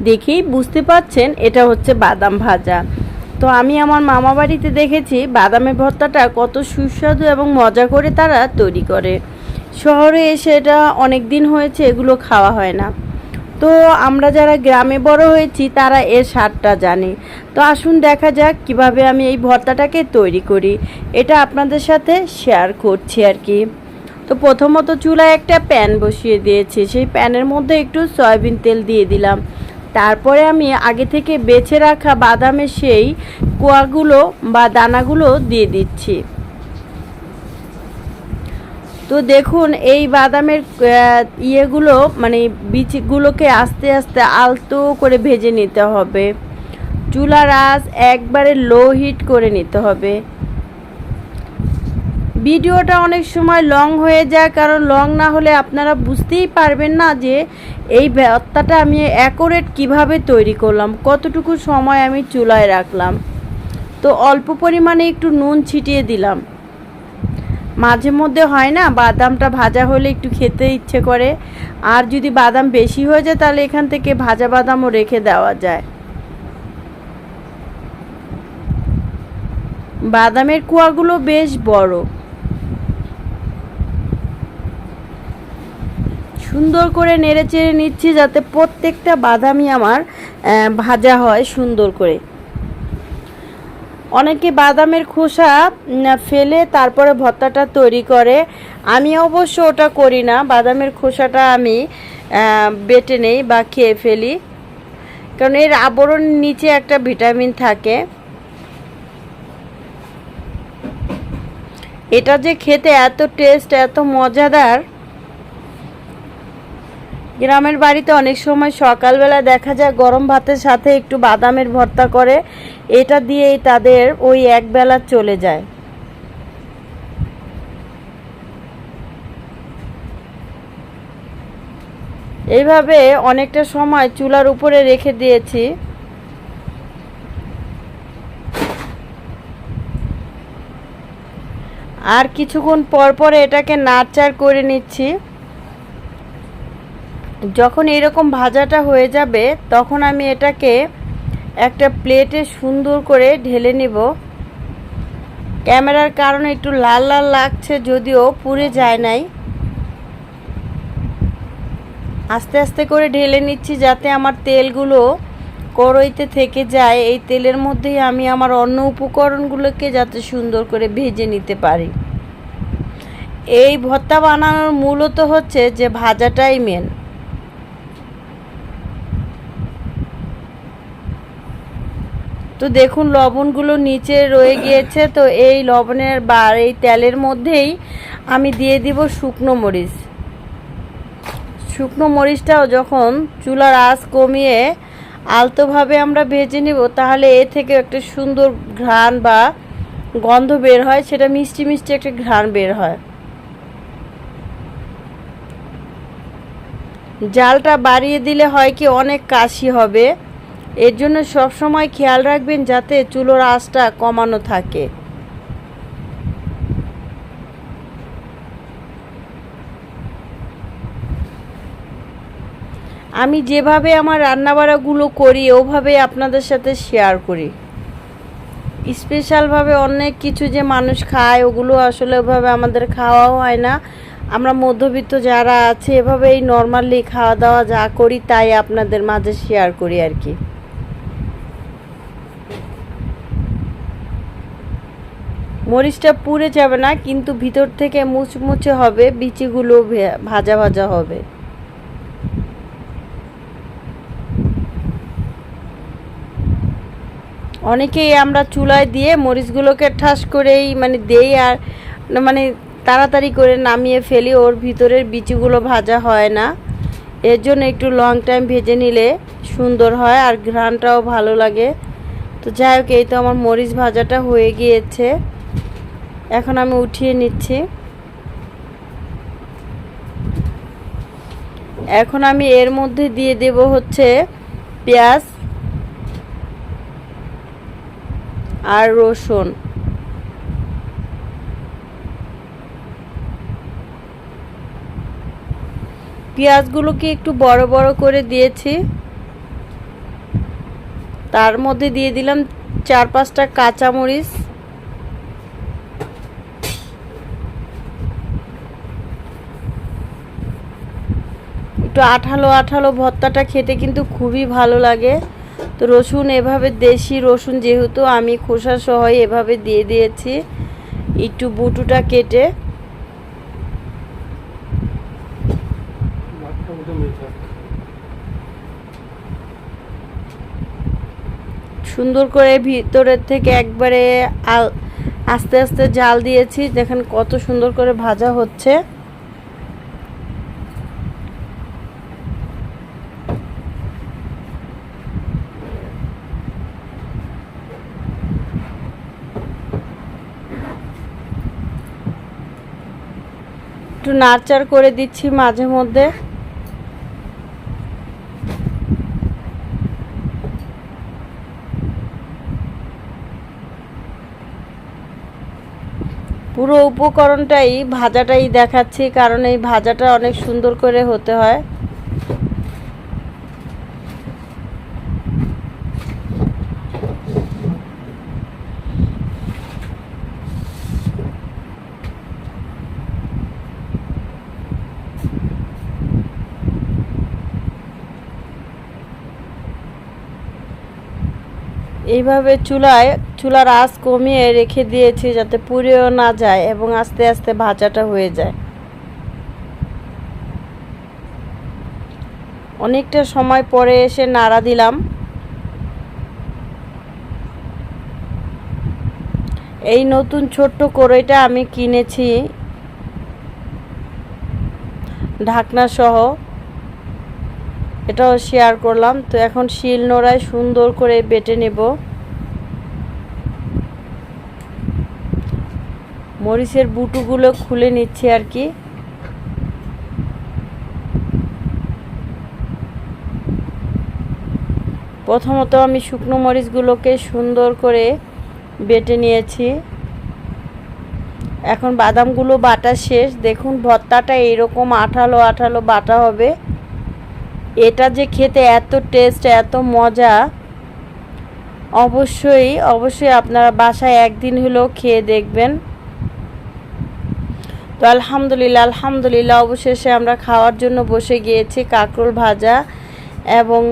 দেখেই বুঝতে পাচ্ছেন এটা হচ্ছে বাদাম ভাজা। তো আমি আমার মামা বাড়িতে দেখেছি বাদামের ভর্তাটা কত সুস্বাদু এবং মজা করে তারা তৈরি করে। শহরে এসে এটা অনেক দিন হয়েছে, এগুলো খাওয়া হয় না। তো আমরা যারা গ্রামে বড় হয়েছি, তারা এর স্বাদটা জানি। তো আসুন দেখা যাক কীভাবে আমি এই ভর্তাটাকে তৈরি করি। এটা আপনাদের সাথে শেয়ার করছি আর কি। তো প্রথমত চুলায় একটা প্যান বসিয়ে দিয়েছি। সেই প্যানের মধ্যে একটু সয়াবিন তেল দিয়ে দিলাম। তারপরে আমি আগে থেকে বেছে রাখা বাদামের সেই কোয়াগুলো বা দানাগুলো দিয়ে দিচ্ছি। তো দেখুন, এই বাদামের ইয়েগুলো মানে বীজগুলোকে আস্তে আস্তে আলতো করে ভেজে নিতে হবে। চুলার আঁচ একবারে লো হিট করে নিতে হবে। ভিডিওটা অনেক সময় লং হয়ে যায়, কারণ লং না হলে আপনারা বুঝতেই পারবেন না যে এই ভর্তাটা আমি অ্যাকোরেট কীভাবে তৈরি করলাম, কতটুকু সময় আমি চুলায় রাখলাম। তো অল্প পরিমাণে একটু নুন ছিটিয়ে দিলাম। মাঝে মধ্যে হয় না, বাদামটা ভাজা হলে একটু খেতে ইচ্ছে করে, আর যদি বাদাম বেশি হয়ে যায় তাহলে এখান থেকে ভাজা বাদামও রেখে দেওয়া যায়। বাদামের কুয়াগুলো বেশ বড়। সুন্দর করে নেড়ে চেড়ে নিচ্ছি যাতে প্রত্যেকটা বাদামই আমার ভাজা হয় সুন্দর করে। অনেকে বাদামের খোসা ফেলে তারপরে ভর্তাটা তৈরি করে। আমি অবশ্য ওটা করি না, বাদামের খোসাটা আমি বেটে নেই বা খেয়ে ফেলি। কারণ এর আবরণ নিচে একটা ভিটামিন থাকে। এটা যে খেতে এত টেস্ট, এত মজাদার গ্রামের বাড়িতে অনেক সময় সকালবেলা দেখা যায় গরম ভাতের সাথে একটু বাদামের ভর্তা করে। এটা দিয়েই তাদের ওই এক বেলা চলে যায়। এইভাবে অনেকটা সময় চুলার উপরে রেখে দিয়েছি। আর কিছুক্ষণ পর পর এটাকে নাড়চাড় করে নিচ্ছি। যখন এরকম ভাজাটা হয়ে যাবে, তখন আমি এটাকে একটা প্লেটে সুন্দর করে ঢেলে নিব। ক্যামেরার কারণে একটু লাল লাল লাগছে, যদিও পুড়ে যায় নাই। আস্তে আস্তে করে ঢেলে নিচ্ছি যাতে আমার তেলগুলো কড়ইতে থেকে যায়। এই তেলের মধ্যেই আমি আমার অন্য উপকরণগুলোকে যাতে সুন্দর করে ভেজে নিতে পারি। এই ভর্তা বানানোর মূলত হচ্ছে যে ভাজাটাই মেন তো দেখুন, লবণগুলো নিচে রয়ে গিয়েছে। তো এই লবণের বা এই তেলের মধ্যেই আমি দিয়ে দিব শুকনো মরিচ। শুকনো মরিচটাও যখন চুলার আঁচ কমিয়ে আলতোভাবে আমরা ভেজে নিব, তাহলে এ থেকে একটা সুন্দর ঘ্রাণ বা গন্ধ বের হয়, সেটা মিষ্টি মিষ্টি একটা ঘ্রাণ বের হয়। জালটা বাড়িয়ে দিলে হয় কি, অনেক কাশি হবে। এর জন্য সবসময় খেয়াল রাখবেন যাতে চুলোর আঁচটা কমানো থাকে। আমি যেভাবে আমার রান্নাবাড়াগুলো করি, ওভাবে আপনাদের সাথে শেয়ার করি। স্পেশালভাবে অনেক কিছু যে মানুষ খায়, ওগুলো আসলে ওভাবে আমাদের খাওয়াও হয় না। আমরা মধ্যবিত্ত যারা আছে, এভাবেই নর্মালি খাওয়া দাওয়া যা করি, তাই আপনাদের মাঝে শেয়ার করি আর কি। মরিচটা পুড়ে যাবে না, কিন্তু ভিতর থেকে মুচমুচে হবে, বিচিগুলো ভাজা ভাজা হবে। অনেকেই আমরা চুলায় দিয়ে মরিচগুলোকে ঠাস করেই মানে দেই আর মানে তাড়াতাড়ি করে নামিয়ে ফেলি, ওর ভিতরের বিচিগুলো ভাজা হয় না। এর জন্য একটু লং টাইম ভেজে নিলে সুন্দর হয় আর ঘ্রাণটাও ভালো লাগে। তো যাই হোক, এই তো আমার মরিচ ভাজাটা হয়ে গিয়েছে। এখন আমি উঠিয়ে নিচ্ছি। এখন আমি এর মধ্যে দিয়ে দেব হচ্ছে পেঁয়াজ আর রসুন। পেঁয়াজগুলোকে একটু বড় বড় করে দিয়েছি। তার মধ্যে দিয়ে দিলাম চার পাঁচটা কাঁচামরিচ। একটু আঠালো আঠালো ভর্তাটা খেতে কিন্তু খুবই ভালো লাগে। তো রসুন এভাবে দেশি রসুন যেহেতু আমি খোসা সহ এভাবে দিয়ে দিয়েছি, একটু বুটুটা কেটে। সুন্দর করে ভিতরের থেকে একবারে আস্তে আস্তে জাল দিয়েছি, দেখেন কত সুন্দর করে ভাজা হচ্ছে। একটু নাড়চাড় করে দিচ্ছি মাঝে মধ্যে। পুরো উপকরণটাই, ভাজাটাই দেখাচ্ছি, কারণ এই ভাজাটা অনেক সুন্দর করে হতে হয়। এইভাবে চুলায়, চুলার আঁচ কমিয়ে রেখে দিয়েছি যাতে পুড়েও না যায় এবং আস্তে আস্তে ভাজাটা হয়ে যায়। অনেকটা সময় পরে এসে নাড়া দিলাম। এই নতুন ছোট্ট কড়াইটা আমি কিনেছি। ঢাকনা সহ। এটাও শেয়ার করলাম। তো এখন শিল নোড়ায় সুন্দর করে বেটে নেব। মরিচের বুটুগুলো খুলে নিচ্ছি আর কি। প্রথমত আমি শুকনো মরিচগুলোকে সুন্দর করে বেটে নিয়েছি। এখন বাদামগুলো বাটা শেষ। দেখুন, ভর্তাটা এইরকম আঠালো আঠালো বাটা হবে। এটা যে খেতে এত টেস্ট এত মজা, অবশ্যই অবশ্যই আপনারা বাসায় একদিন হলেও খেয়ে দেখবেন। তো আলহামদুলিল্লাহ আলহামদুলিল্লাহ, অবশেষে আমরা খাওয়ার জন্য বসে গিয়েছি কাঁকরোল ভাজা এবং